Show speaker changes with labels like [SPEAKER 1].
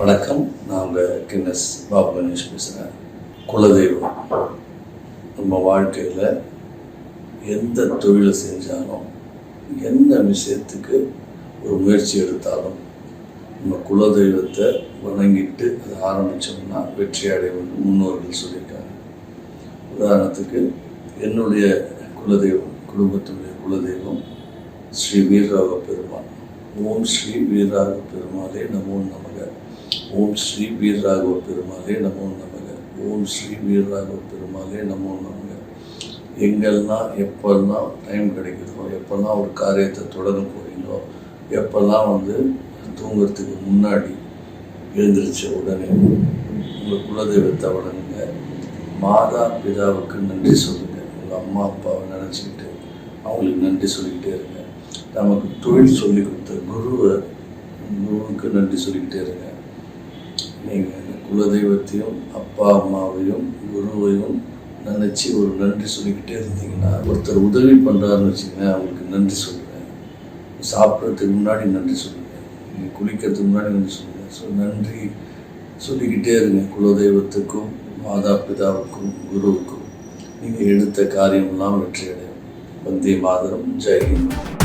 [SPEAKER 1] வணக்கம். நான் உங்கள் கின்னஸ் பாபு கணேஷ் பேசுகிறேன் குலதெய்வம். நம்ம வாழ்க்கையில் எந்த தொழிலை செஞ்சாலும் எந்த விஷயத்துக்கு ஒரு முயற்சி எடுத்தாலும் நம்ம குலதெய்வத்தை வணங்கிட்டு அதை ஆரம்பித்தோம்னா வெற்றி அடைவது முன்னோர்கள் சொல்லியிருக்காங்க. உதாரணத்துக்கு என்னுடைய குலதெய்வம் குடும்பத்தினுடைய குலதெய்வம் ஸ்ரீ வீரராக பெருமான். ஓம் ஸ்ரீ வீரராக பெருமாளே நமோ நமக. ஓம் ஸ்ரீ வீரராக பெருமாளே நமோ நமக. ஓம் ஸ்ரீ வீரராக பெருமாளே நமோ நமக. எங்கெல்லாம் எப்பெல்லாம் டைம் கிடைக்குதோ எப்பெல்லாம் ஒரு காரியத்தை தொடர போகிறீங்களோ எப்பெல்லாம் வந்து தூங்குறதுக்கு முன்னாடி எழுந்திரிச்ச உடனே உங்கள் குலதெய்வத்தை வணங்குங்க. மாதா பிதாவுக்கு நன்றி சொல்லுங்க. உங்கள் அம்மா அப்பாவை நினச்சிக்கிட்டு அவங்களுக்கு நன்றி சொல்லிக்கிட்டே இருங்க. நமக்கு தொழில் சொல்லி கொடுத்தது குருவை குருவுக்கு நன்றி சொல்லிக்கிட்டே இருங்க. நீங்கள் இந்த குலதெய்வத்தையும் அப்பா அம்மாவையும் குருவையும் நினச்சி ஒரு நன்றி சொல்லிக்கிட்டே இருந்தீங்கன்னா ஒருத்தர் உதவி பண்ணுறாருன்னு வச்சுக்கோங்க அவங்களுக்கு நன்றி சொல்லுங்கள் சாப்பிட்றதுக்கு முன்னாடி நன்றி சொல்லுங்கள் நீங்கள் குளிக்கிறதுக்கு முன்னாடி நன்றி சொல்லுங்கள் ஸோ நன்றி சொல்லிக்கிட்டே இருங்க. குலதெய்வத்துக்கும் மாதா பிதாவுக்கும் குருவுக்கும். நீங்கள் எடுத்த காரியமெல்லாம் வெற்றி அடையும் வந்தே மாதரம். ஜெயஹிந்த்